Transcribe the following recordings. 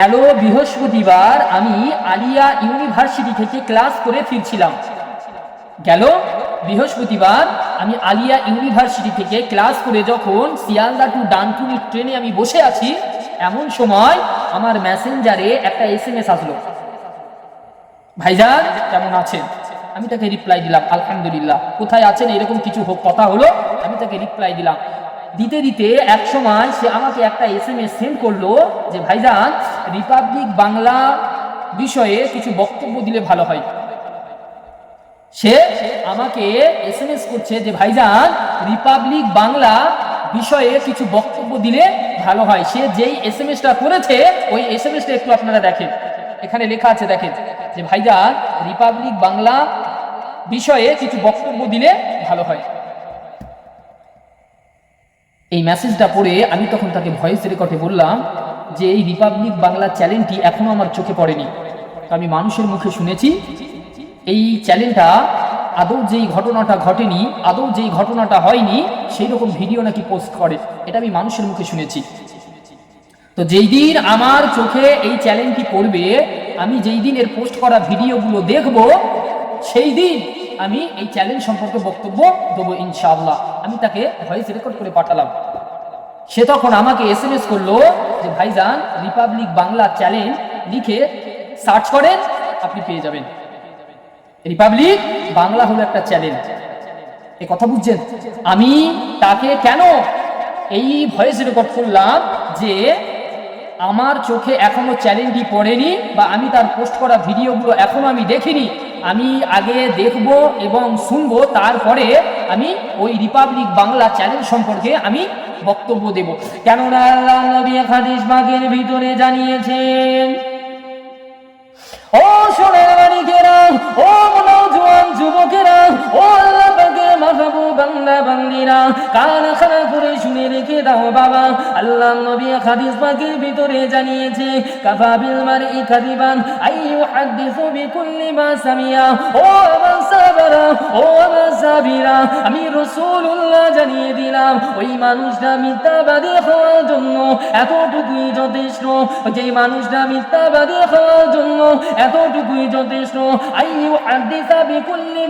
গেল বৃহস্পতিবার আমি আলিয়া ইউনিভার্সিটি থেকে ক্লাস করে ফিরছিলাম। গেল বৃহস্পতিবার আমি আলিয়া ইউনিভার্সিটি থেকে ক্লাস করে যখন শিয়ালদা টু ডানকুনি ট্রেনে আমি বসে আছি, এমন সময় আমার মেসেঞ্জারে একটা এস এম এস আসলো। ভাইজান, কেমন আছেন? আমি তাকে রিপ্লাই দিলাম, আলহামদুলিল্লাহ। কোথায় আছেন? এরকম কিছু হোক, কথা হলো, আমি তাকে রিপ্লাই দিলাম। দিতে দিতে এক সময় সে আমাকে একটা এস এম এস সেন্ড করল যে, ভাইজান রিপাবলিক বাংলা বিষয়ে কিছু বক্তব্য দিলে ভালো হয়। সে আমাকে এস এম এস করছে যে, ভাইজান রিপাবলিক বাংলা বিষয়ে কিছু বক্তব্য দিলে ভালো হয়। সে যেই এস এম এসটা করেছে, ওই এস এম এসটা একটু আপনারা দেখেন। এখানে লেখা আছে, দেখেন, যে, ভাইজান রিপাবলিক বাংলা বিষয়ে কিছু বক্তব্য দিলে ভালো হয়। এই মেসেজটা পড়ে আমি তখন তাকে ভয়েস রেকর্ডে বললাম যে, এই রিপাবলিক বাংলা চ্যানেলটি এখনও আমার চোখে পড়েনি। আমি মানুষের মুখে শুনেছি, এই চ্যানেলটা আদৌ যেই ঘটনাটা ঘটেনি, আদৌ যেই ঘটনাটা হয়নি সেই রকম ভিডিও নাকি পোস্ট করে। এটা আমি মানুষের মুখে শুনেছি। তো যেই দিন আমার চোখে এই চ্যানেলটি পড়বে, আমি যেই দিন এর পোস্ট করা ভিডিওগুলো দেখব, সেই দিন আমি এই চ্যালেঞ্জ সম্পর্কে বক্তব্য দেবো ইনশাআল্লাহ। আমি তাকে ভয়েস রেকর্ড করে পাঠালাম। সে তখন আমাকে এস এম এস করল যে, ভাইজান রিপাবলিক বাংলা চ্যালেঞ্জ লিখে সার্চ করেন, আপনি পেয়ে যাবেন। রিপাবলিক বাংলা হলো একটা চ্যালেঞ্জ এ কথা বুঝছেন? আমি তাকে কেন এই ভয়েস রেকর্ড করলাম যে, আমার চোখে এখনও চ্যালেঞ্জটি পড়েনি বা আমি তার পোস্ট করা ভিডিওগুলো এখনও আমি দেখিনি। আমি আগে দেখব এবং শুনব, তারপরে আমি ওই রিপাবলিক বাংলা চ্যানেল সম্পর্কে আমি বক্তব্য দেব। কেননা আল্লাহ নবী হাদিস বাগের ভিতরে জানিয়েছেন, ও সোনার মানিকেরা, ও নওজোয়ান যুবকেরা, ও বাংলা বান্দিরা, কান খানা করে শুনে রেখে দাও বাবা। আল্লাহ নবী হাদিস পাকের ভিতরে জানিয়েছে, কাফা বিল ই কাদিবান আই ইউহাদ্দিসু বিকুল্লি মা সামিয়া। ও আমার সাবারা ও আমার সাহাবীরা, আমি রাসূলুল্লাহ জানিয়ে দিলাম, ওই মানুষটা মিথ্যাবাদী হওয়ার জন্য এতটুকুই যথেষ্ট। যে মানুষটা মিথ্যাবাদী হওয়ার জন্য এতটুকুই যথেষ্ট।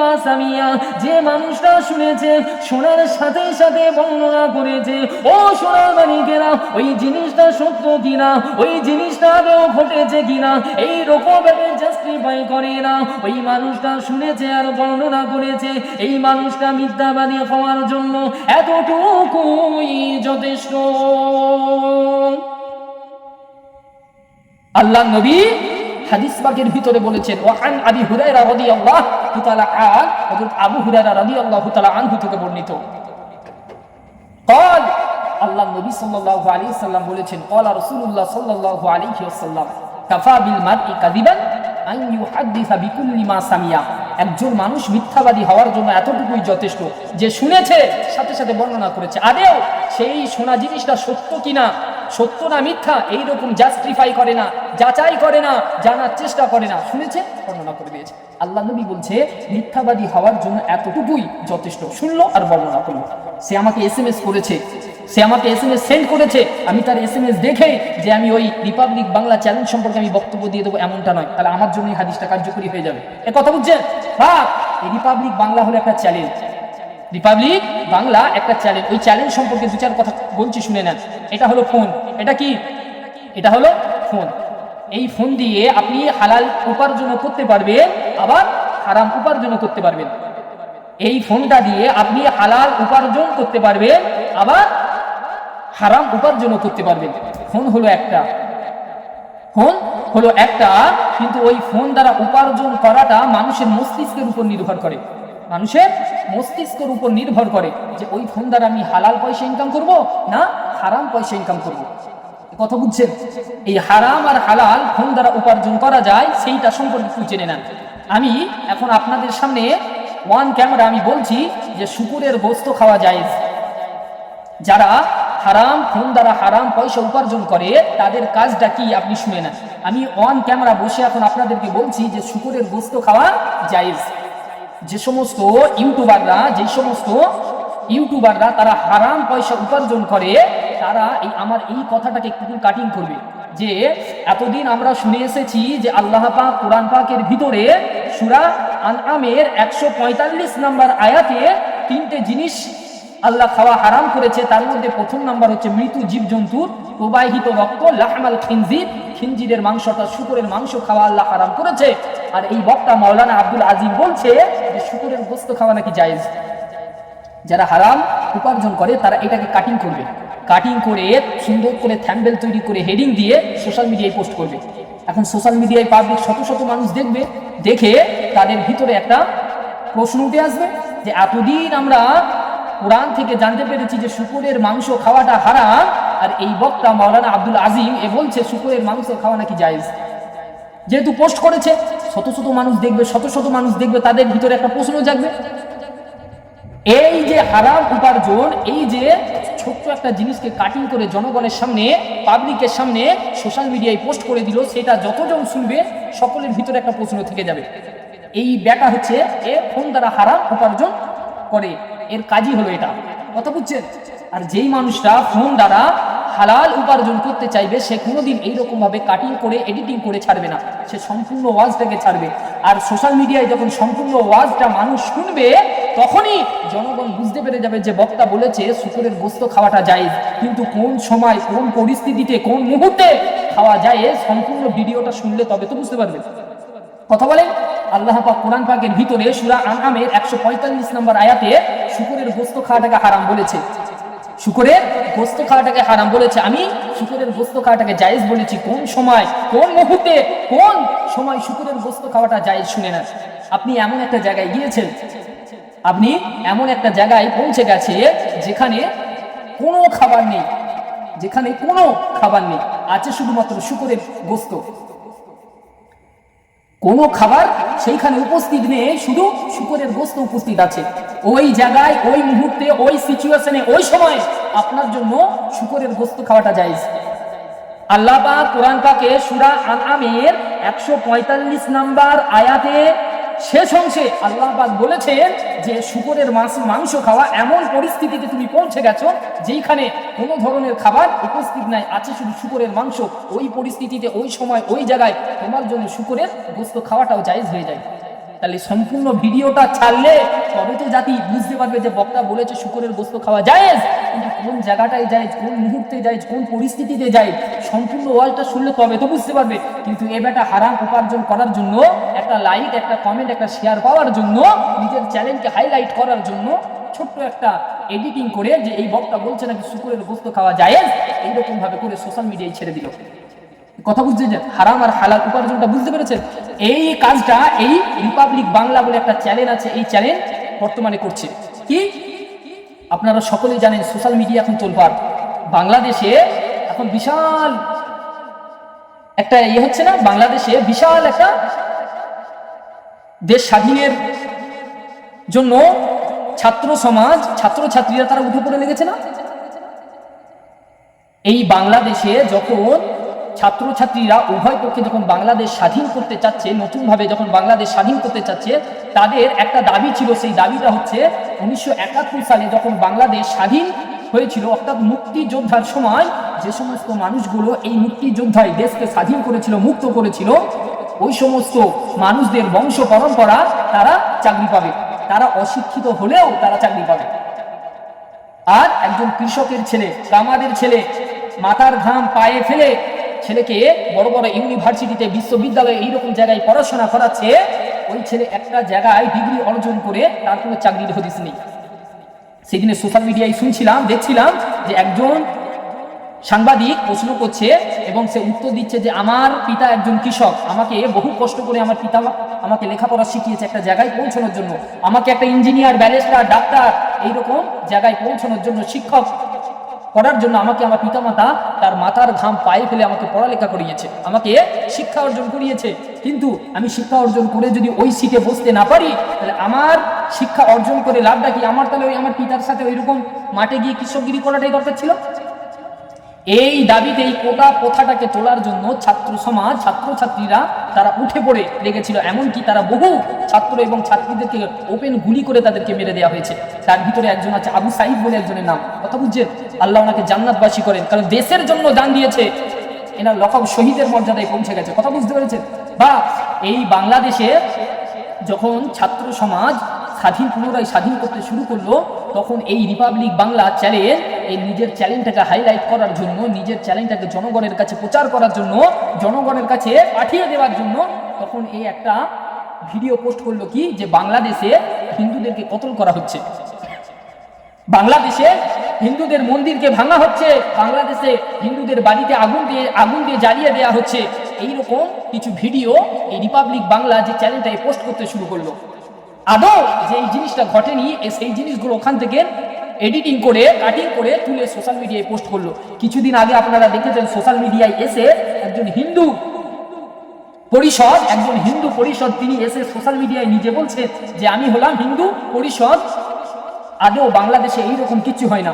মা সামিয়া, যে মানুষটা শুনেছে, শোনার সাথে সাথে বর্ণনা করেছে, ও সোনার মানিকেরা ওই জিনিসটা সত্য কিনা? ওই জিনিসটা ঘটেছে কিনা? এই রকম জাস্টিফাই করে না ওই মানুষটা শুনেছে আর বর্ণনা করেছে এই মানুষটা মিথ্যাবাদী হওয়ার জন্য এতটুকুই যথেষ্ট আল্লাহ নবী হাদিস পাকের ভিতরে বলেছেন ওয়ান আবি হুরায়রা রাদিয়াল্লাহু তাআলা আন হযরত আবু হুরায়রা রাদিয়াল্লাহু তাআলা আনহু থেকে বর্ণিত قال আল্লাহ নবী সাল্লাল্লাহু আলাইহি সাল্লাম বলেছেন قال রাসূলুল্লাহ সাল্লাল্লাহু আলাইহি ওয়াসাল্লাম কাফা বিল মারই কাযিবান একজন মানুষ মিথ্যাবাদী হওয়ার জন্য এতটুকুই যথেষ্ট যে শুনেছে, সাথে সাথে বর্ণনা করেছে। আদেও সেই শোনা জিনিসটা সত্য কিনা, সত্য না মিথ্যা, এইরকম জাস্টিফাই করে না, যাচাই করে না, জানার চেষ্টা করে না। শুনেছে, বর্ণনা করে দিয়েছে। আল্লাহ নবী বলছে, মিথ্যাবাদী হওয়ার জন্য এতটুকুই যথেষ্ট। শুনলো আর বর্ণনা করল। সে আমাকে এস করেছে সে আমাকে এস এম এস সেন্ড করেছে। আমি তার এস এম এস দেখে যে আমি ওই রিপাবলিক বাংলা চ্যালেঞ্জ সম্পর্কে আমি বক্তব্য দিয়ে দেবো এমনটা নয়। তাহলে আমার জন্য এই হাদিসটা কার্যকরী হয়ে যাবে। এ কথা বুঝছেন? হ্যাঁ এই রিপাবলিক বাংলা হলো একটা চ্যালেঞ্জ রিপাবলিক বাংলা একটা চ্যালেঞ্জ ওই চ্যালেঞ্জ সম্পর্কে দু চার কথা বলছি, শুনে নেন। এটা হলো ফোন এটা কি? এটা হলো ফোন এই ফোন দিয়ে আপনি হালাল উপার্জন করতে পারবেন, আবার হারাম উপার্জন করতে পারবেন। এই ফোনটা দিয়ে আপনি হালাল উপার্জন করতে পারবেন, আবার হারাম উপার্জনও করতে পারবেন ফোন হলো একটা। ফোন হলো একটা, কিন্তু ওই ফোন দ্বারা উপার্জন করাটা মানুষের মস্তিষ্কের উপর নির্ভর করে। মানুষের মস্তিষ্কের উপর নির্ভর করে যে ওই ফোন দ্বারা আমি হালাল পয়সা ইনকাম করব না হারাম পয়সা ইনকাম করব। কথা বুঝছেন? এই হারাম আর হালাল ফোন দ্বারা উপার্জন করা যায়, সেইটা সম্পর্কে একটু জেনে নেন আমি এখন আপনাদের সামনে ওয়ান ক্যামেরা আমি বলছি যে শুকুরের গোস্ত খাওয়া যায় যারা হারাম ফোন দ্বারা হারাম পয়সা উপার্জন করে, তাদের কাজটা কি আপনি শুনে নেন। আমি অন ক্যামেরা বসে এখন আপনাদেরকে বলছি যে শুকুরের গোস্ত খাওয়া জায়েজ। যে সমস্ত ইউটিউবাররা, যে সমস্ত ইউটিউবাররা তারা হারাম পয়সা উপার্জন করে, তারা এই আমার এই কথাটাকে একটু কাটিং করবে। যে এতদিন আমরা শুনে এসেছি যে আল্লাহ পাক কোরআন পাকের ভিতরে সুরা আনআমের একশো পঁয়তাল্লিশ নাম্বার আয়াতে তিনটে জিনিস আল্লাহ খাওয়া হারাম করেছে, তার মধ্যে প্রথম নাম্বার হচ্ছে মৃত্যু জীবজন্তুর প্রবাহিত রক্ত, লাহমাল খিনজির খিনজিরের মাংসটা, শুকুরের মাংস খাওয়া আল্লাহ হারাম করেছে। আর এই বক্তা মাওলানা আব্দুল আজিম বলছে যে শুকুরের গোস্ত খাওয়া নাকি জায়েজ। যারা হারাম উপার্জন করে, তারা এটাকে কাটিং করবে। কাটিং করে, সুন্দর করে থ্যাম্বেল তৈরি করে হেডিং দিয়ে সোশ্যাল মিডিয়ায় পোস্ট করবে। এখন সোশ্যাল মিডিয়ায় পাবলিক শত শত মানুষ দেখবে, দেখে তাদের ভিতরে একটা প্রশ্ন উঠে আসবে যে, এতদিন আমরা কোরআন থেকে জানতে পেরেছি যে শুকুরের মাংস খাওয়াটা হারাম। আর এই বক্তা মাওলানা আব্দুল আজিম এ বলছে, শুকুরের মাংস খাওয়া নাকি জায়েজ? যেহেতু পোস্ট করেছে, শত শত মানুষ দেখবে, শত শত মানুষ দেখবে, তাদের ভিতরে একটা প্রশ্ন জাগবে। এই যে হারাম উপার্জন, এই যে ছোট্ট একটা জিনিসকে কাটিং করে জনগণের সামনে পাবলিকের সামনে সোশ্যাল মিডিয়ায় পোস্ট করে দিল, সেটা যতজন শুনবে, সকলের ভিতরে একটা প্রশ্ন থেকে যাবে। এই ব্যাটা হচ্ছে, এ ফোন দ্বারা হারাম উপার্জন করে। এর কাজই হলো এটা। কথা বুঝছেন? আর যেই মানুষটা ফোন দ্বারা হালাল উপার্জন করতে চাইবে, সে কোনোদিন এইরকমভাবে কাটিং করে এডিটিং করে ছাড়বে না। সে সম্পূর্ণ ওয়াজটাকে ছাড়বে। আর সোশ্যাল মিডিয়ায় যখন সম্পূর্ণ ওয়াজটা মানুষ শুনবে, তখনই জনগণ বুঝতে পেরে যাবে যে বক্তা বলেছে, শুকুরের গোস্ত খাওয়াটা যায় কিন্তু কোন সময়, কোন পরিস্থিতিতে, কোন মুহূর্তে খাওয়া যায় সম্পূর্ণ ভিডিওটা শুনলে তবে তো বুঝতে পারবে। কথা বলেন? আল্লাহ পাক কোরআন পাকের ভিতরে সুরা আনআমের একশো পঁয়তাল্লিশ নম্বর আয়াতে শুকুরের গোস্ত খাওয়াটাকে হারাম বলেছে। শুকুরের গোস্ত খাওয়াটাকে হারাম বলেছে। আমি শুকুরের গোস্ত খাওয়াটাকে জায়েজ বলেছি। কোন সময়, কোন মুহূর্তে, কোন সময় শুকুরের গোস্ত খাওয়াটা জায়েজ শুনে না আপনি এমন একটা জায়গায় গিয়েছেন, আপনি এমন একটা জায়গায় পৌঁছে গেছে যেখানে কোনো খাবার নেই, যেখানে কোনো খাবার নেই। আছে শুধুমাত্র শুকুরের গোস্ত। কোনো খাবার সেইখানে উপস্থিত নেই, শুধু শুকরের গোস্ত উপস্থিত আছে। ওই জায়গায়, ওই মুহূর্তে, ওই সিচুয়েশনে ওই সময় আপনার জন্য শুকরের গোস্ত খাওয়াটা যায় আল্লাহ কোরআন পাকে সুরা আনামের একশো পঁয়তাল্লিশ নাম্বার আয়াতে শেষ অংশে আল্লাহ বলেছে বলেছেন যে শুকরের মাংস মাংস খাওয়া এমন পরিস্থিতিতে তুমি পৌঁছে গেছো যেইখানে কোনো ধরনের খাবার উপস্থিত নাই। আছে শুধু শুকরের মাংস। ওই পরিস্থিতিতে, ওই সময়, ওই জায়গায় তোমার জন্য শুকরের গোস্ত খাওয়াটাও জায়জ হয়ে যায়। তাহলে সম্পূর্ণ ভিডিওটা ছাড়লে তবে তো জাতি বুঝতে পারবে যে বক্তা বলেছে শুকরের গোস্ত খাওয়া জায়েজ, কিন্তু কোন জায়গাটায় যায় কোন মুহূর্তে যায় কোন পরিস্থিতিতে যায় সম্পূর্ণ ওয়ালটা শুনলে তবে তো বুঝতে পারবে। কিন্তু এ বেটা হারাম উপার্জন করার জন্য, একটা লাইক একটা কমেন্ট একটা শেয়ার পাওয়ার জন্য, নিজের চ্যানেলকে হাইলাইট করার জন্য ছোট্ট একটা এডিটিং করে যে এই বক্তা বলছে নাকি শুকুরের গোস্ত খাওয়া জায়েজ, এইরকমভাবে করে সোশ্যাল মিডিয়ায় ছেড়ে দিল। কথা বুঝছেন হারাম আর হালাল উপার্জনটা বুঝতে পেরেছেন? এই কাজটা এই রিপাবলিক বাংলা বলে একটা চ্যানেল আছে, এই চ্যানেল বর্তমানে করছে। কি? আপনারা সকলেই জানেন সোশ্যাল মিডিয়া এখন চলবার বাংলাদেশে এখন বিশাল একটা ইয়ে হচ্ছে না? বাংলাদেশে বিশাল একটা দেশ স্বাধীনের জন্য ছাত্র সমাজ, ছাত্রছাত্রীরা তারা উঠে পড়ে লেগেছে না? এই বাংলাদেশে যখন ছাত্রছাত্রীরা উভয় পক্ষে যখন বাংলাদেশ স্বাধীন করতে চাচ্ছে, নতুনভাবে যখন বাংলাদেশ স্বাধীন করতে চাচ্ছে, তাদের একটা দাবি ছিল, সেই দাবিটা হচ্ছে উনিশশো সালে যখন বাংলাদেশ স্বাধীন হয়েছিল, অর্থাৎ মুক্তিযোদ্ধার সময় যে সমস্ত মানুষগুলো এই মুক্তিযোদ্ধায় দেশকে স্বাধীন করেছিল, মুক্ত করেছিল, ওই সমস্ত মানুষদের বংশ পরম্পরা তারা চাকরি পাবে। তারা অশিক্ষিত হলেও তারা চাকরি পাবে। আর একজন কৃষকের ছেলে কামারের ছেলে, মাথার ঘাম পায়ে ফেলে ছেলেকে বড় বড় ইউনিভার্সিটিতে বিশ্ববিদ্যালয়ে এইরকম জায়গায় পড়াশোনা করাচ্ছে, ওই ছেলে একটা জায়গায় ডিগ্রি অর্জন করে তার কোনো চাকরির হদিস নেই। সেদিনে সোশ্যাল মিডিয়ায় শুনছিলাম, দেখছিলাম যে একজন সাংবাদিক প্রশ্ন করছে এবং সে উত্তর দিচ্ছে যে, আমার পিতা একজন কৃষক, আমাকে বহু কষ্ট করে আমার পিতা আমাকে লেখাপড়া শিখিয়েছে একটা জায়গায় পৌঁছানোর জন্য। আমাকে একটা ইঞ্জিনিয়ার ব্যারিস্টার ডাক্তার এইরকম জায়গায় পৌঁছানোর জন্য শিক্ষক করার জন্য আমাকে আমার পিতামাতা তার মাথার ঘাম পায়ে ফেলে আমাকে পড়ালেখা করিয়েছে, আমাকে শিক্ষা অর্জন করিয়েছে। কিন্তু আমি শিক্ষা অর্জন করে যদি ওই সিটে বসতে না পারি, তাহলে আমার শিক্ষা অর্জন করে লাভটা কি? আমার তাহলে ওই আমার পিতার সাথে ওইরকম মাঠে গিয়ে কৃষকগিরি করাটাই দরকার ছিল? এই দাবিতে এই কোটা প্রথাটাকে তোলার জন্য ছাত্র সমাজ, ছাত্রছাত্রীরা তারা উঠে পড়ে লেগেছিল। এমনকি তারা বহু ছাত্র এবং ছাত্রীদেরকে ওপেন গুলি করে তাদেরকে মেরে দেওয়া হয়েছে। তার ভিতরে একজন আছে আবু সাইদ বলে একজনের নাম। কথা বুঝছেন? আল্লাহ ওনাকে জান্নাতবাসী করেন। কারণ দেশের জন্য দান দিয়েছে। এনার লকব শহীদের মর্যাদায় পৌঁছে গেছে। কথা বুঝতে পেরেছেন? বা এই বাংলাদেশে যখন ছাত্র সমাজ স্বাধীন, পুনরায় স্বাধীন করতে শুরু করল, তখন এই রিপাবলিক বাংলা চ্যানেল এই নিজের চ্যানেলটাকে হাইলাইট করার জন্য, নিজের চ্যানেলটাকে জনগণের কাছে প্রচার করার জন্য, জনগণের কাছে পাঠিয়ে দেওয়ার জন্য, তখন এই একটা ভিডিও পোস্ট করল কি? যে বাংলাদেশে হিন্দুদেরকে কতল করা হচ্ছে। বাংলাদেশে হিন্দুদের মন্দিরকে ভাঙা হচ্ছে, বাংলাদেশে হিন্দুদের বাড়িতে আগুন দিয়ে আগুন দিয়ে জ্বালিয়ে দেওয়া হচ্ছে। এইরকম কিছু ভিডিও এই রিপাবলিক বাংলা যে চ্যানেলটায় পোস্ট করতে শুরু করল। আদৌ যে এই জিনিসটা ঘটেনি সেই জিনিসগুলো ওখান থেকে এডিটিং করে কাটিং করে তুলে সোশ্যাল মিডিয়ায় পোস্ট করল। কিছুদিন আগে আপনারা দেখেছেন সোশ্যাল মিডিয়ায় এসে একজন হিন্দু পরিষদ, একজন হিন্দু পরিষদ, তিনি এসে সোশ্যাল মিডিয়ায় নিজে বলছে যে, আমি হলাম হিন্দু পরিষদ আদৌ বাংলাদেশে এইরকম কিছু হয় না।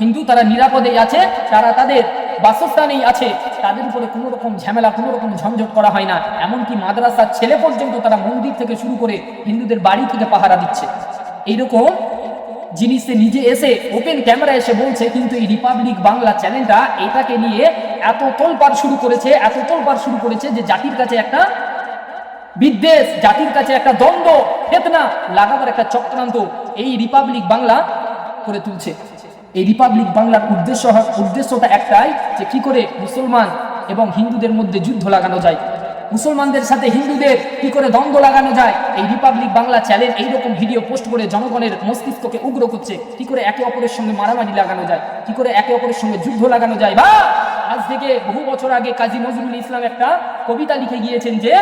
হিন্দু তারা নিরাপদে আছে, তারা তাদের বাসস্থানেই আছে, তাদের উপরে কোনো রকম ঝামেলা, কোনো রকম ঝঞ্ঝট করা হয় না। এমনকি মাদ্রাসার ছেলে পর্যন্ত তারা মন্দির থেকে শুরু করে হিন্দুদের বাড়ি থেকে পাহারা দিচ্ছে। এইরকম জিনিসে নিজে এসে ওপেন ক্যামেরা এসে বলছে, কিন্তু এই রিপাবলিক বাংলা চ্যানেলটা এটাকে নিয়ে এত তোলপাড় শুরু করেছে, এত তোলপাড় শুরু করেছে যে জাতির কাছে একটা বিদ্বেষ, জাতির কাছে একটা দ্বন্দ্ব, ফেতনা লাগাবার একটা চক্রান্ত। এই রিপাবলিক বাংলা করে তুলছে। এই রিপাবলিক বাংলার উদ্দেশ্য উদ্দেশ্যটা একটাই যে কি করে মুসলমান এবং হিন্দুদের মধ্যে যুদ্ধ লাগানো যায়। মুসলমানদের সাথে হিন্দুদের কি করে দ্বন্দ্ব লাগানো যায়? এই রিপাবলিক বাংলা চ্যানেল এইরকম ভিডিও পোস্ট করে জনগণের মস্তিষ্ককে উগ্র করছে। কি করে একে অপরের সঙ্গে মারামারি লাগানো যায়? কি করে একে অপরের সঙ্গে যুদ্ধ লাগানো যায়? বা, আজ থেকে বহু বছর আগে কাজী নজরুল ইসলাম একটা কবিতা লিখে গিয়েছেন যে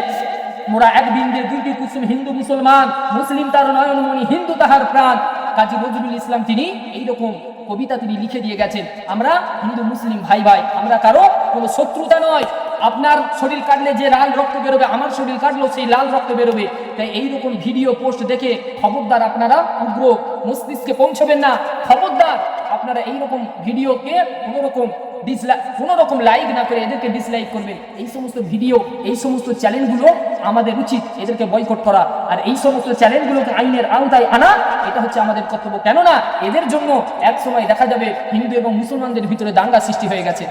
মোরা এক বিন্দে দুইটি কুসুম হিন্দু মুসলমান, মুসলিম তার নয়নমণি, হিন্দু তাহার প্রাণ। কাজী নজরুল ইসলাম তিনি এইরকম কবিতা তিনি লিখে দিয়ে গেছেন। আমরা হিন্দু, মুসলিম ভাই ভাই, আমরা কারও কোনো শত্রুতা নয়। আপনার শরীর কাটলে যে লাল রক্ত বেরোবে, আমার শরীর কাটলেও সেই লাল রক্ত বেরোবে। তাই এইরকম ভিডিও পোস্ট দেখে খবরদার আপনারা উগ্র মস্তিষ্কে পৌঁছবেন না। খবরদার, আপনারা এইরকম ভিডিওকে কোনো রকম ডিসলাইক কোনো রকম লাইক না করে এদেরকে ডিসলাইক করবেন এই সমস্ত ভিডিও এই সমস্ত চ্যানেলগুলো আমাদের উচিত এদেরকে বয়কট করা। আর এই সমস্ত চ্যানেলগুলোকে আইনের আওতায় আনা, এটা হচ্ছে আমাদের কর্তব্য। কেননা এদের জন্য এক সময় দেখা যাবে হিন্দু এবং মুসলমানদের ভিতরে দাঙ্গা সৃষ্টি হয়ে গেছে।